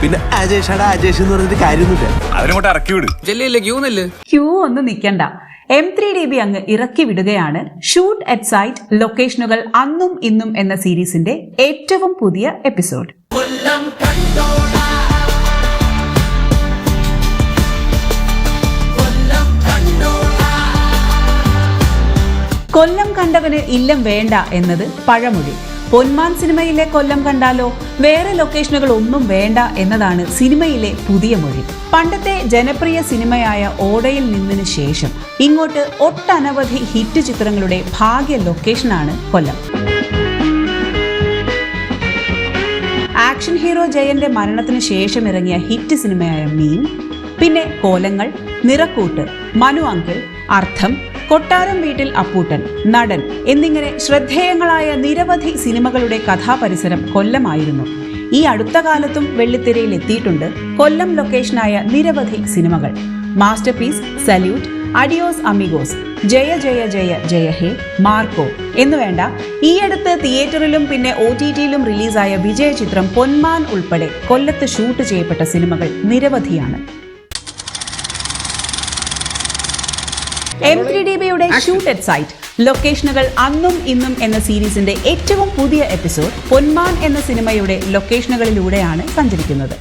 പിന്നെ അജേഷ്. അടാ അജേഷ് എന്ന് പറഞ്ഞിട്ട് കാര്യമൊന്നുമില്ല. ഇറക്കി വിട്. ചെല്ലില്ല ക്യൂ നില്ല് ക്യൂ ഒന്നും നിൽക്കണ്ട എം ത്രീ ഡി ബി അങ്ങ് ഇറക്കി വിടുകയാണ്. ഷൂട്ട് അറ്റ് സൈറ്റ് ലൊക്കേഷനുകൾ അന്നും ഇന്നും എന്ന സീരീസിന്റെ ഏറ്റവും പുതിയ എപ്പിസോഡ്. കൊല്ലം കണ്ടവന് ഇല്ലം വേണ്ട എന്നത് പഴമൊഴി. പൊന്മാൻ സിനിമയിലെ കൊല്ലം കണ്ടാലോ? വേറെ ലൊക്കേഷനുകൾ ഒന്നും വേണ്ട എന്നതാണ് സിനിമയിലെ പുതിയ മൊഴി. പണ്ടത്തെ ജനപ്രിയ സിനിമയായ ഓടയിൽ നിന്നിന് ശേഷം ഇങ്ങോട്ട് ഒട്ടനവധി ഹിറ്റ് ചിത്രങ്ങളുടെ ഭാഗ്യ ലൊക്കേഷനാണ് കൊല്ലം. ആക്ഷൻ ഹീറോ ജയന്റെ മരണത്തിന് ശേഷം ഇറങ്ങിയ ഹിറ്റ് സിനിമയായ മീൻ പിന്നെ കോലങ്ങൾ നിറക്കൂട്ട് മനു അങ്കിൾ അർത്ഥം കൊട്ടാരം വീട്ടിൽ അപ്പൂട്ടൻ നടൻ എന്നിങ്ങനെ ശ്രദ്ധേയങ്ങളായ നിരവധി സിനിമകളുടെ കഥാപരിസരം കൊല്ലമായിരുന്നു. ഈ അടുത്ത കാലത്തും വെള്ളിത്തിരയിൽ എത്തിയിട്ടുണ്ട് കൊല്ലം ലൊക്കേഷനായ നിരവധി സിനിമകൾ. Masterpiece Salute Adios Amigos Jaya Jaya Jaya Jaya Hey Marco എന്നു വേണ്ട ഈയടുത്ത് തിയേറ്ററിലും പിന്നെ ഒ ടി ടിയിലും റിലീസായ വിജയ ചിത്രം പൊന്മാൻ ഉൾപ്പെടെ കൊല്ലത്ത് ഷൂട്ട് ചെയ്യപ്പെട്ട സിനിമകൾ നിരവധിയാണ്. എം ത്രീ ഡി ബിയുടെ ഷൂട്ട് അറ്റ് സൈറ്റ് ലൊക്കേഷനുകൾ അന്നും ഇന്നും എന്ന സീരീസിന്റെ ഏറ്റവും പുതിയ എപ്പിസോഡ് പൊന്മാൻ എന്ന സിനിമയുടെ ലൊക്കേഷനുകളിലൂടെയാണ് സഞ്ചരിക്കുന്നത്.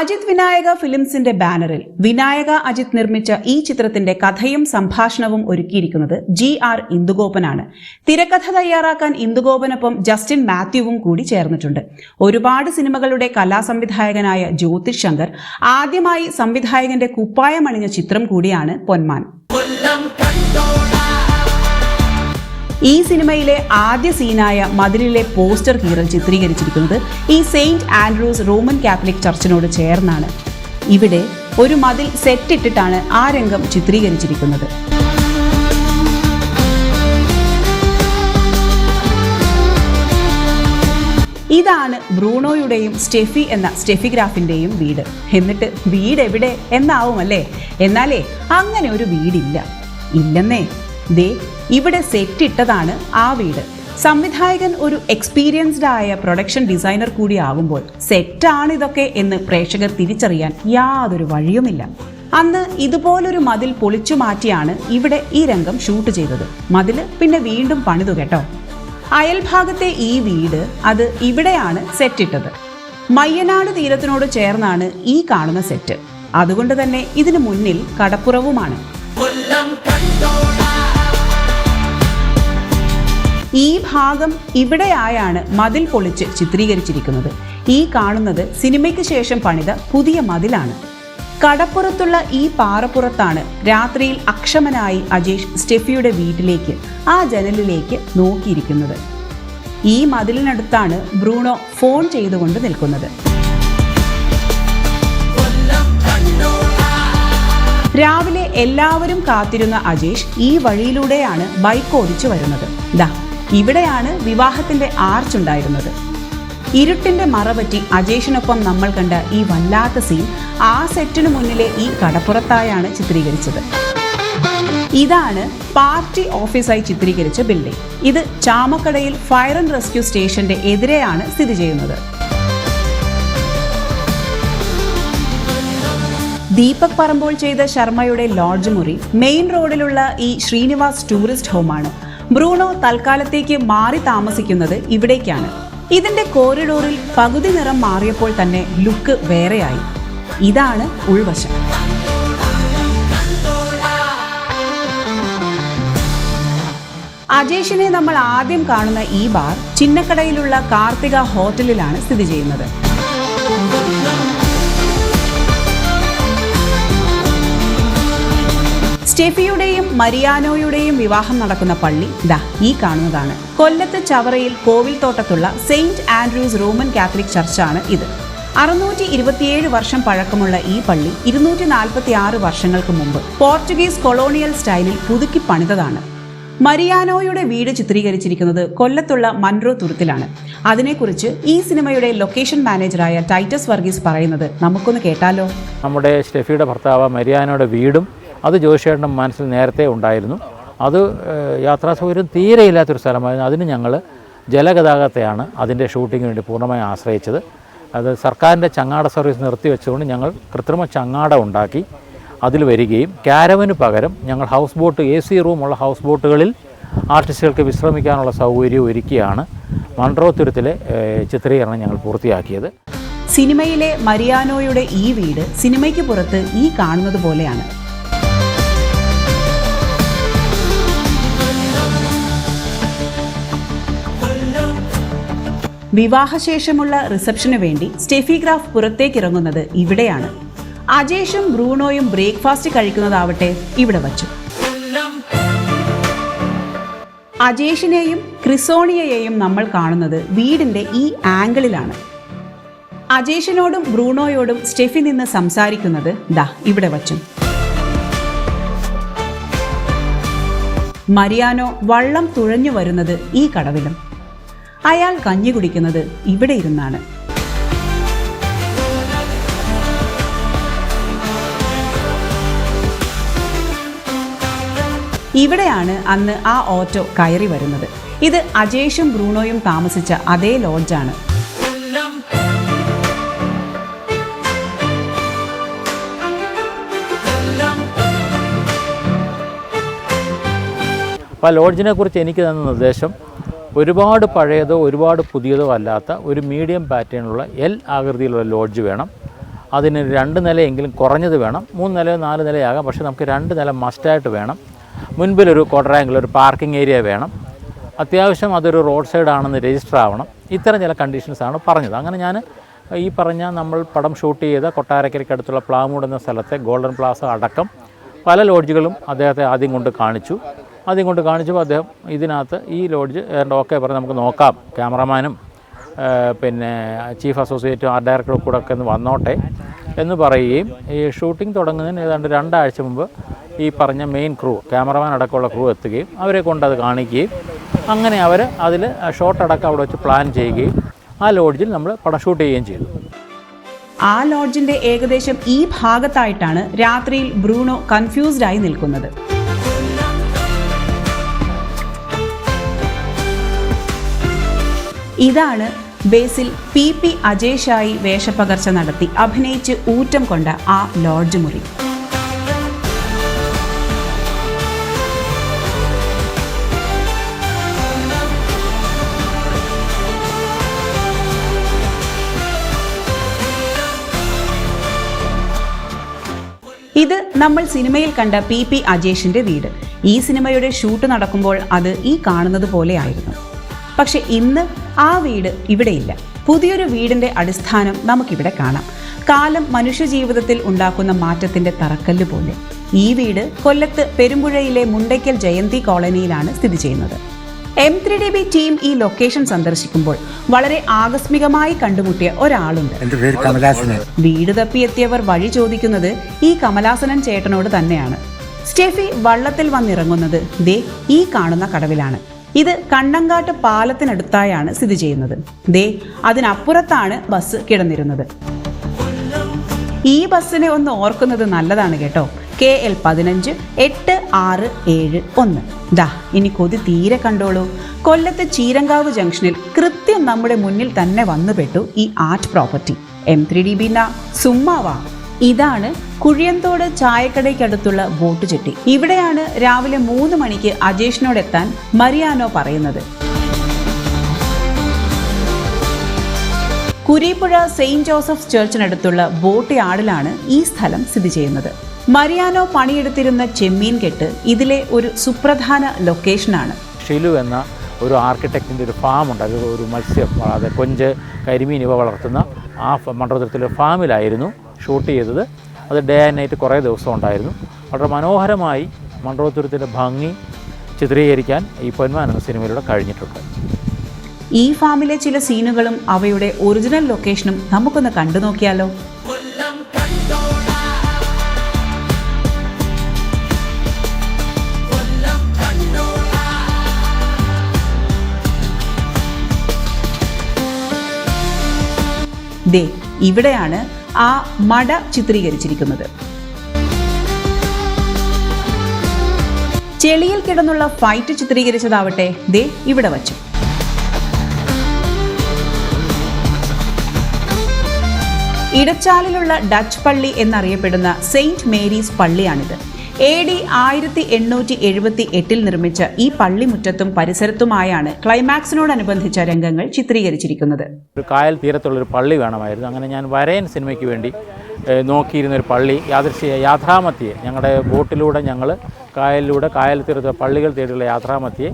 അജിത് വിനായക ഫിലിംസിന്റെ ബാനറിൽ വിനായക അജിത് നിർമ്മിച്ച ഈ ചിത്രത്തിന്റെ കഥയും സംഭാഷണവും ഒരുക്കിയിരിക്കുന്നത് ജി ആർ ഇന്ദുഗോപനാണ്. തിരക്കഥ തയ്യാറാക്കാൻ ഇന്ദുഗോപനൊപ്പം ജസ്റ്റിൻ മാത്യുവും കൂടി ചേർന്നിട്ടുണ്ട്. ഒരുപാട് സിനിമകളുടെ കലാസംവിധായകനായ ജ്യോതിഷ് ശങ്കർ ആദ്യമായി സംവിധായകന്റെ കുപ്പായമണിഞ്ഞ ചിത്രം കൂടിയാണ് പൊന്മാൻ. ഈ സിനിമയിലെ ആദ്യ സീനായ മതിലിലെ പോസ്റ്റർ കീറൽ ചിത്രീകരിച്ചിരിക്കുന്നത് ഈ സെയിന്റ് ആൻഡ്രൂസ് റോമൻ കാത്തലിക് ചർച്ചിനോട് ചേർന്നാണ്. ഇവിടെ ഒരു മതിൽ സെറ്റിട്ടിട്ടാണ് ആ രംഗം ചിത്രീകരിച്ചിരിക്കുന്നത്. ഇതാണ് ബ്രൂണോയുടെയും സ്റ്റെഫി എന്ന സ്റ്റെഫിഗ്രാഫിന്റെയും വീട്. എന്നിട്ട് വീട് എവിടെ എന്നാവും അല്ലേ എന്നാലേ അങ്ങനെ ഒരു വീടില്ല. ഇല്ലെന്നേ. ദേ ഇവിടെ സെറ്റ് ഇട്ടതാണ് ആ വീട്. സംവിധായകൻ ഒരു എക്സ്പീരിയൻസ്ഡ് ആയ പ്രൊഡക്ഷൻ ഡിസൈനർ കൂടി ആകുമ്പോൾ സെറ്റാണ് ഇതൊക്കെ എന്ന് പ്രേക്ഷകർ തിരിച്ചറിയാൻ യാതൊരു വഴിയുമില്ല. അന്ന് ഇതുപോലൊരു മതിൽ പൊളിച്ചു മാറ്റിയാണ് ഇവിടെ ഈ രംഗം ഷൂട്ട് ചെയ്തത്. മതിൽ പിന്നെ വീണ്ടും പണിതു കേട്ടോ. അയൽഭാഗത്തെ ഈ വീട് അത് ഇവിടെയാണ് സെറ്റിട്ടത് മയ്യനാട് തീരത്തിനോട് ചേർന്നാണ് ഈ കാണുന്ന സെറ്റ് അതുകൊണ്ട് തന്നെ ഇതിനു മുന്നിൽ കടപ്പുറവുമാണ്. ഈ ഭാഗം ഇവിടെയായാണ് മതിൽ പൊളിച്ച് ചിത്രീകരിച്ചിരിക്കുന്നത്. ഈ കാണുന്നത് സിനിമയ്ക്ക് ശേഷം പണിത പുതിയ മതിലാണ്. കടപ്പുറത്തുള്ള ഈ പാറപ്പുറത്താണ് രാത്രിയിൽ അക്ഷമനായി അജേഷ് സ്റ്റെഫിയുടെ വീട്ടിലേക്ക് ആ ജനലിലേക്ക് നോക്കിയിരിക്കുന്നത്. ഈ മതിലിനടുത്താണ് ബ്രൂണോ ഫോൺ ചെയ്തുകൊണ്ട് നിൽക്കുന്നത്. രാവിലെ എല്ലാവരും കാത്തിരുന്ന അജേഷ് ഈ വഴിയിലൂടെയാണ് ബൈക്ക് ഓടിച്ചു വരുന്നത്. ദാ ഇവിടെയാണ് വിവാഹത്തിന്റെ ആർച്ച് ഉണ്ടായിരുന്നത്. ഇരുട്ടിന്റെ മറപറ്റി അജേഷിനൊപ്പം നമ്മൾ കണ്ട ഈ വല്ലാത്ത സീൻ ആ സെറ്റിന് മുന്നിലെ ഈ കടപ്പുറത്തായാണ് ചിത്രീകരിച്ചത്. ഇതാണ് പാർട്ടി ഓഫീസായി ചിത്രീകരിച്ച ബിൽഡിംഗ് ഇത് ചാമക്കടയിൽ ഫയർ ആൻഡ് റെസ്ക്യൂ സ്റ്റേഷന്റെ എതിരെയാണ് സ്ഥിതി ചെയ്യുന്നത്. ദീപക് പറമ്പോൾ ചെയ്ത ശർമ്മയുടെ ലോഡ്ജ് മുറി മെയിൻ റോഡിലുള്ള ഈ ശ്രീനിവാസ് ടൂറിസ്റ്റ് ഹോമാണ് ബ്രൂണോ തൽക്കാലത്തേക്ക് മാറി താമസിക്കുന്നത് ഇവിടേക്കാണ്. ഇതിന്റെ കോറിഡോറിൽ പകുതി നിറം മാറിയപ്പോൾ തന്നെ ലുക്ക് വേറെയായി. ഇതാണ് ഉൾവശം. അജേഷിനെ നമ്മൾ ആദ്യം കാണുന്ന ഈ ബാർ ചിന്നക്കടയിലുള്ള കാർത്തിക ഹോട്ടലിലാണ് സ്ഥിതി ചെയ്യുന്നത്. സ്റ്റെഫിയുടെയും മരിയാനോയുടെയും വിവാഹം നടക്കുന്ന പള്ളി ദാ ഈ കാണുന്നതാണ്. കൊല്ലത്ത് ചവറയിൽ കോവിൽ തോട്ടത്തുള്ള സെയിന്റ് ആൻഡ്രൂസ് റോമൻ കാത്തലിക് ചർച്ചാണ് ഇത്. അറുന്നൂറ്റി ഇരുപത്തിയേഴ് വർഷം പഴക്കമുള്ള ഈ പള്ളി ഇരുന്നൂറ്റി നാൽപ്പത്തി ആറ് വർഷങ്ങൾക്ക് മുമ്പ് പോർച്ചുഗീസ് കൊളോണിയൽ സ്റ്റൈലിൽ പുതുക്കി പണിതതാണ്. മരിയാനോയുടെ വീട് ചിത്രീകരിച്ചിരിക്കുന്നത് കൊല്ലത്തുള്ള മൺറോ തുരുത്തിലാണ്. അതിനെക്കുറിച്ച് ഈ സിനിമയുടെ ലൊക്കേഷൻ മാനേജറായ ടൈറ്റസ് വർഗീസ് പറയുന്നത് നമുക്കൊന്ന് കേട്ടാലോ? നമ്മുടെ സ്റ്റെഫിയുടെ ഭർത്താവ് മരിയാനോയുടെ വീടും അത് ജോഷിയേട്ടന്റെ മനസ്സിൽ നേരത്തെ ഉണ്ടായിരുന്നു. അത് യാത്രാ സൗകര്യം തീരെ ഇല്ലാത്തൊരു സ്ഥലമായിരുന്നു. അതിന് ഞങ്ങൾ ജലഗതാഗതത്തെയാണ് അതിന്റെ ഷൂട്ടിങ്ങിന് വേണ്ടി പൂർണമായി ആശ്രയിച്ചത്. അത് സർക്കാരിന്റെ ചങ്ങാട സർവീസ് നിർത്തിവെച്ചുകൊണ്ട് ഞങ്ങൾ കൃത്രിമ ചങ്ങാട ഉണ്ടാക്കി അതിൽ വരികയും ക്യാരവന് പകരം ഞങ്ങൾ ഹൗസ് ബോട്ട് എ സി റൂമുള്ള ഹൗസ് ബോട്ടുകളിൽ ആർട്ടിസ്റ്റുകൾക്ക് വിശ്രമിക്കാനുള്ള സൗകര്യം ഒരുക്കിയാണ് മൺട്രോ തുരുത്തിലെ ചിത്രീകരണം ഞങ്ങൾ പൂർത്തിയാക്കിയത്. സിനിമയിലെ മരിയാനോയുടെ ഈ വീട് സിനിമയ്ക്ക് പുറത്ത് ഈ കാണുന്നത് പോലെയാണ്. വിവാഹശേഷമുള്ള റിസപ്ഷന് വേണ്ടി സ്റ്റെഫിഗ്രാഫ് പുറത്തേക്ക് ഇറങ്ങുന്നത് ഇവിടെയാണ്. അജേഷും ബ്രൂണോയും ബ്രേക്ക്ഫാസ്റ്റ് കഴിക്കുന്നതാവട്ടെ ഇവിടെ വച്ചു. അജേഷിനെയും ക്രിസോണിയയെയും നമ്മൾ കാണുന്നത് വീടിന്റെ ഈ ആംഗിളിലാണ്. അജേഷിനോടും ബ്രൂണോയോടും സ്റ്റെഫി നിന്ന് സംസാരിക്കുന്നത് ദാ ഇവിടെ വച്ചും. മരിയാനോ വള്ളം തുഴഞ്ഞു വരുന്നത് ഈ കടവിലും. അയാൾ കഞ്ഞി കുടിക്കുന്നത് ഇവിടെ ഇരുന്നാണ്. ഇവിടെയാണ് അന്ന് ആ ഓട്ടോ കയറി വരുന്നത്. ഇത് അജേഷും ബ്രൂണോയും താമസിച്ച അതേ ലോഡ്ജാണ്. അപ്പോൾ ആ ലോഡ്ജിനെ കുറിച്ച് എനിക്ക് തന്ന നിർദ്ദേശം ഒരുപാട് പഴയതോ ഒരുപാട് പുതിയതോ അല്ലാത്ത ഒരു മീഡിയം പാറ്റേണിലുള്ള എൽ ആകൃതിയിലുള്ള ലോഡ്ജ് വേണം. അതിന് രണ്ട് നിലയെങ്കിലും കുറഞ്ഞത് വേണം. മൂന്ന് നിലയോ നാല് നിലയാകാം. പക്ഷേ നമുക്ക് രണ്ട് നില മസ്റ്റായിട്ട് വേണം. മുൻപിലൊരു ക്വാഡ്രാങ്കിൾ ഒരു പാർക്കിംഗ് ഏരിയ വേണം. അത്യാവശ്യം അതൊരു റോഡ് സൈഡ് ആണെന്ന് രജിസ്റ്റർ ആവണം. ഇത്തരം ചില കണ്ടീഷൻസാണ് പറഞ്ഞത്. അങ്ങനെ ഞാൻ ഈ പറഞ്ഞ നമ്മൾ പടം ഷൂട്ട് ചെയ്ത കൊട്ടാരക്കരയ്ക്ക് അടുത്തുള്ള പ്ലാമൂട് എന്ന സ്ഥലത്തെ ഗോൾഡൻ പ്ലാസ അടക്കം പല ലോഡ്ജുകളും അദ്ദേഹത്തെ ആദ്യം കൊണ്ട് കാണിച്ചു. ആദ്യം കൊണ്ട് കാണിച്ചപ്പോൾ അദ്ദേഹം ഇതിനകത്ത് ഈ ലോഡ്ജ് ഏതാണ്ട് ഓക്കെ പറഞ്ഞ് നമുക്ക് നോക്കാം. ക്യാമറമാനും പിന്നെ ചീഫ് അസോസിയേറ്റ് ആർട്ട് ഡയറക്ടറും കൂടെ ഒക്കെ ഒന്ന് വന്നോട്ടെ എന്ന് പറയുകയും ഈ ഷൂട്ടിംഗ് തുടങ്ങുന്നതിന് ഏതാണ്ട് രണ്ടാഴ്ച മുമ്പ് ഈ പറഞ്ഞ മെയിൻ ക്രൂ ക്യാമറമാൻ അടക്കമുള്ള ക്രൂ എത്തുകയും അവരെ കൊണ്ട് അത് കാണിക്കുകയും അങ്ങനെ അവർ അതിൽ ഷോട്ട് അടക്കം അവിടെ വെച്ച് പ്ലാൻ ചെയ്യുകയും ആ ലോഡ്ജിൽ നമ്മൾ പടം ഷൂട്ട് ചെയ്യുകയും ചെയ്തു. ആ ലോഡ്ജിന്റെ ഏകദേശം ഈ ഭാഗത്തായിട്ടാണ് രാത്രിയിൽ ബ്രൂണോ കൺഫ്യൂസ്ഡായി നിൽക്കുന്നത്. ഇതാണ് ബേസിൽ പി പി അജേഷായി വേഷപ്പകർച്ച നടത്തി. അഭിനയിച്ച് ഊറ്റം കൊണ്ട ആ ലോഡ്ജ് മുറി. ഇത് നമ്മൾ സിനിമയിൽ കണ്ട പി പി അജേഷിന്റെ വീട്. ഈ സിനിമയുടെ ഷൂട്ട് നടക്കുമ്പോൾ അത് ഈ കാണുന്നത് പോലെയായിരുന്നു പക്ഷെ ഇന്ന് ആ വീട് ഇവിടെയില്ല. പുതിയൊരു വീടിന്റെ അടിസ്ഥാനം നമുക്കിവിടെ കാണാം. കാലം മനുഷ്യജീവിതത്തിൽ ഉണ്ടാക്കുന്ന മാറ്റത്തിന്റെ തറക്കല്ല് പോലെ. ഈ വീട് കൊല്ലത്ത് പെരുമ്പുഴയിലെ മുണ്ടയ്ക്കൽ ജയന്തി കോളനിയിലാണ് സ്ഥിതി ചെയ്യുന്നത്. M three D B team ഈ ലൊക്കേഷൻ സന്ദർശിക്കുമ്പോൾ വളരെ ആകസ്മികമായി കണ്ടുമുട്ടിയ ഒരാളുണ്ട്. വീട് തപ്പിയെത്തിയവർ വഴി ചോദിക്കുന്നത് ഈ കമലാസനൻ ചേട്ടനോട് തന്നെയാണ്. സ്റ്റെഫി വള്ളത്തിൽ വന്നിറങ്ങുന്നത് ദേ ഈ കാണുന്ന കടവിലാണ്. ഇത് കണ്ണങ്കാട്ട് പാലത്തിനടുത്തായാണ് സ്ഥിതി ചെയ്യുന്നത്. ദേ അതിനപ്പുറത്താണ് ബസ് കിടന്നിരുന്നത്. ഈ ബസ്സിനെ ഒന്ന് ഓർക്കുന്നത് നല്ലതാണ് കേട്ടോ. കെ എൽ പതിനഞ്ച് എട്ട് ആറ് ഏഴ് ഒന്ന്. ദാ ഇനി കൊതി തീരെ കണ്ടോളൂ. കൊല്ലത്തെ ചീരങ്കാവ് ജംഗ്ഷനിൽ കൃത്യം നമ്മുടെ മുന്നിൽ തന്നെ വന്നുപെട്ടു ഈ art property. M three D Binna സുമ്മാവാ. ഇതാണ് കുഴിയന്തോട് ചായക്കടയ്ക്കടുത്തുള്ള ബോട്ട് ചെട്ടി ഇവിടെയാണ് രാവിലെ മൂന്ന് മണിക്ക് അജേഷിനോടെത്താൻ മരിയാനോ പറയുന്നത്. കുരീപ്പുഴ സെയിന്റ് ജോസഫ് ചർച്ചിനടുത്തുള്ള ബോട്ട് യാർഡിലാണ് ഈ സ്ഥലം സ്ഥിതി ചെയ്യുന്നത്. മരിയാനോ പണിയെടുത്തിരുന്ന ചെമ്മീൻ കെട്ട് ഇതിലെ ഒരു സുപ്രധാന ലൊക്കേഷനാണ്. ഷിലു എന്ന ഒരു ആർക്കിടെക്റ്റിന്റെ ഒരു ഫാമുണ്ട്. അത് ഒരു മത്സ്യം അതായത് കൊഞ്ച് കരിമീൻ ഇവ വളർത്തുന്ന ആ മണ്ഡലത്തിലെ ഫാമിലായിരുന്നു. ഷൂട്ട് ചെയ്തത്. അത് ഡേ ആൻഡ് നൈറ്റ് കുറേ ദിവസം ഉണ്ടായിരുന്നു. വളരെ മനോഹരമായി മണ്ഡോത്തുരത്തിന്റെ ഭംഗി ചിത്രീകരിക്കാൻ ഈ പൊന്മാൻ എന്ന സിനിമയിലൂടെ കഴിഞ്ഞിട്ടുണ്ട്. ഈ ഫാമിലെ ചില സീനുകളും അവയുടെ ഒറിജിനൽ ലൊക്കേഷനും നമുക്കൊന്ന് കണ്ടു നോക്കിയാലോ? ദേ ഇവിടെയാണ് ആ മട ചിത്രീകരിച്ചിരിക്കുന്നത്. ചെളിയിൽ കിടന്നുള്ള ഫൈറ്റ് ചിത്രീകരിച്ചതാവട്ടെ ദേ ഇവിടെ വച്ചു. ഇടച്ചാലിലുള്ള ഡച്ച് പള്ളി എന്നറിയപ്പെടുന്ന സെയിന്റ് മേരീസ് പള്ളിയാണിത്. എ ഡി ആയിരത്തി എണ്ണൂറ്റി എഴുപത്തി എട്ടിൽ നിർമ്മിച്ച ഈ പള്ളിമുറ്റത്തും പരിസരത്തുമായാണ് ക്ലൈമാക്സിനോടനുബന്ധിച്ച രംഗങ്ങൾ ചിത്രീകരിച്ചിരിക്കുന്നത്. ഒരു കായൽ തീരത്തുള്ള ഒരു പള്ളി വേണമായിരുന്നു. അങ്ങനെ ഞാൻ വരയൻ സിനിമയ്ക്ക് വേണ്ടി നോക്കിയിരുന്ന ഒരു പള്ളി യാദൃശ്യ യാത്രാമത്തിയെ ഞങ്ങളുടെ ബോട്ടിലൂടെ ഞങ്ങൾ കായലിലൂടെ കായൽ തീരത്തെ പള്ളികൾ തേടിയുള്ള യാത്രാമത്തിയെ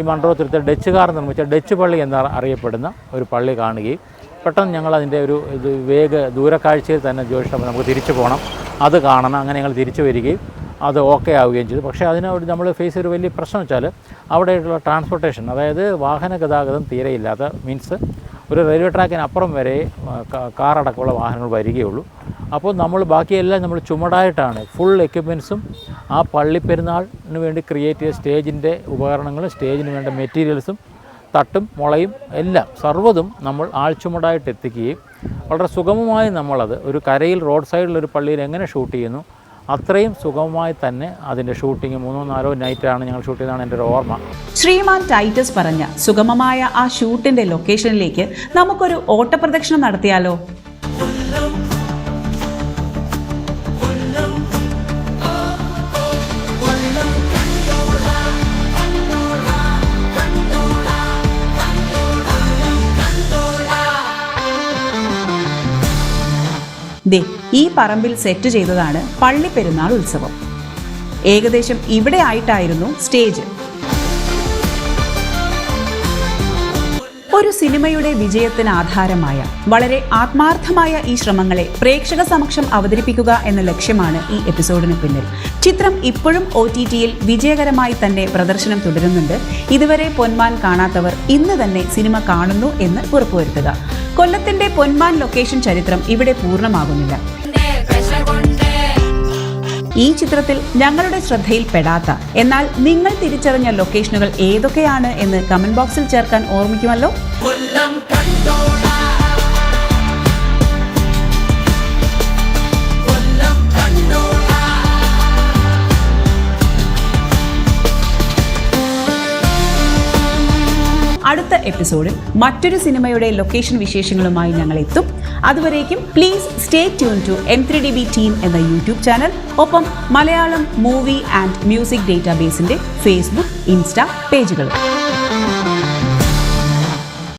ഈ മൺട്രോത്തുരത്തെ ഡച്ചുകാർ നിർമ്മിച്ച ഡച്ച് പള്ളി എന്ന് അറിയപ്പെടുന്ന ഒരു പള്ളി കാണുകയും പെട്ടെന്ന് ഞങ്ങൾ അതിന്റെ ഒരു ഇത് വേഗ ദൂരക്കാഴ്ചയിൽ തന്നെ ജ്യോതിഷം നമുക്ക് തിരിച്ചു പോകണം അത് കാണണം. അങ്ങനെ ഞങ്ങൾ തിരിച്ചു വരികയും അത് ഓക്കെ ആവുകയും ചെയ്തു. പക്ഷേ അതിനോട് നമ്മൾ ഫേസ് ചെയ്തൊരു വലിയ പ്രശ്നം വെച്ചാൽ അവിടെയുള്ള ട്രാൻസ്പോർട്ടേഷൻ അതായത് വാഹന ഗതാഗതം തീരെയില്ലാത്ത മീൻസ് ഒരു റെയിൽവേ ട്രാക്കിനപ്പുറം വരെ കാർ അടക്കമുള്ള വാഹനങ്ങൾ വരികയുള്ളൂ. അപ്പോൾ നമ്മൾ ബാക്കിയെല്ലാം നമ്മൾ ചുമടായിട്ടാണ് ഫുൾ എക്യുപ്മെൻസും ആ പള്ളിപ്പെരുന്നാളിന് വേണ്ടി ക്രിയേറ്റ് ചെയ്ത സ്റ്റേജിന്റെ ഉപകരണങ്ങളും സ്റ്റേജിന് വേണ്ട മെറ്റീരിയൽസും തട്ടും മുളയും എല്ലാം സർവതും നമ്മൾ ആൾച്ചുമടായിട്ട് എത്തിക്കുകയും വളരെ സുഗമമായി നമ്മളത് ഒരു കരയിൽ റോഡ് സൈഡിലൊരു പള്ളിയിൽ എങ്ങനെ ഷൂട്ട് ചെയ്യുന്നു അത്രയും സുഗമമായി തന്നെ അതിന്റെ ഷൂട്ടിംഗ് മൂന്നോ നാലോ നൈറ്റാണ് ഞങ്ങൾ ഷൂട്ട് ചെയ്തതാണ് എന്റെ ഒരു ഓർമ്മ. ശ്രീമാൻ ടൈറ്റസ് പറഞ്ഞ സുഗമമായ ആ ഷൂട്ടിന്റെ ലൊക്കേഷനിലേക്ക് നമുക്കൊരു ഓട്ടപ്രദക്ഷിണം നടത്തിയാലോ? ദേ ഈ പറമ്പിൽ സെറ്റ് ചെയ്തതാണ് പള്ളിപ്പെരുന്നാൾ ഉത്സവം. ഏകദേശം ഇവിടെ ആയിട്ടായിരുന്നു സ്റ്റേജ്. ഒരു സിനിമയുടെ വിജയത്തിന് ആധാരമായ വളരെ ആത്മാർത്ഥമായ ഈ ശ്രമങ്ങളെ പ്രേക്ഷക സമക്ഷം അവതരിപ്പിക്കുക എന്ന ലക്ഷ്യമാണ് ഈ എപ്പിസോഡിന് പിന്നിൽ. ചിത്രം ഇപ്പോഴും ഒ ടി ടിയിൽ വിജയകരമായി തന്നെ പ്രദർശനം തുടരുന്നുണ്ട്. ഇതുവരെ പൊന്മാൻ കാണാത്തവർ ഇന്ന് തന്നെ സിനിമ കാണുന്നു എന്ന് ഉറപ്പുവരുത്തുക. കൊല്ലത്തിന്റെ പൊന്മാൻ ലൊക്കേഷൻ ചരിത്രം ഇവിടെ പൂർണമാകുന്നില്ല. ഈ ചിത്രത്തിൽ ഞങ്ങളുടെ ശ്രദ്ധയിൽ ശ്രദ്ധയിൽപ്പെടാത്ത എന്നാൽ നിങ്ങൾ തിരിച്ചറിഞ്ഞ ലൊക്കേഷനുകൾ ഏതൊക്കെയാണ് എന്ന് കമന്റ് ബോക്സിൽ ചേർക്കാൻ ഓർമ്മിക്കുമല്ലോ? എപ്പിസോഡിൽ മറ്റൊരു സിനിമയുടെ ലൊക്കേഷൻ വിശേഷങ്ങളുമായി ഞങ്ങൾ എത്തും അതുവരേക്കും please stay tune to M three D B team എന്ന യൂട്യൂബ് ചാനൽ ഒപ്പം മലയാളം മൂവി ആൻഡ് മ്യൂസിക് ഡേറ്റാബേസിന്റെ ഫേസ്ബുക്ക് ഇൻസ്റ്റ പേജുകളും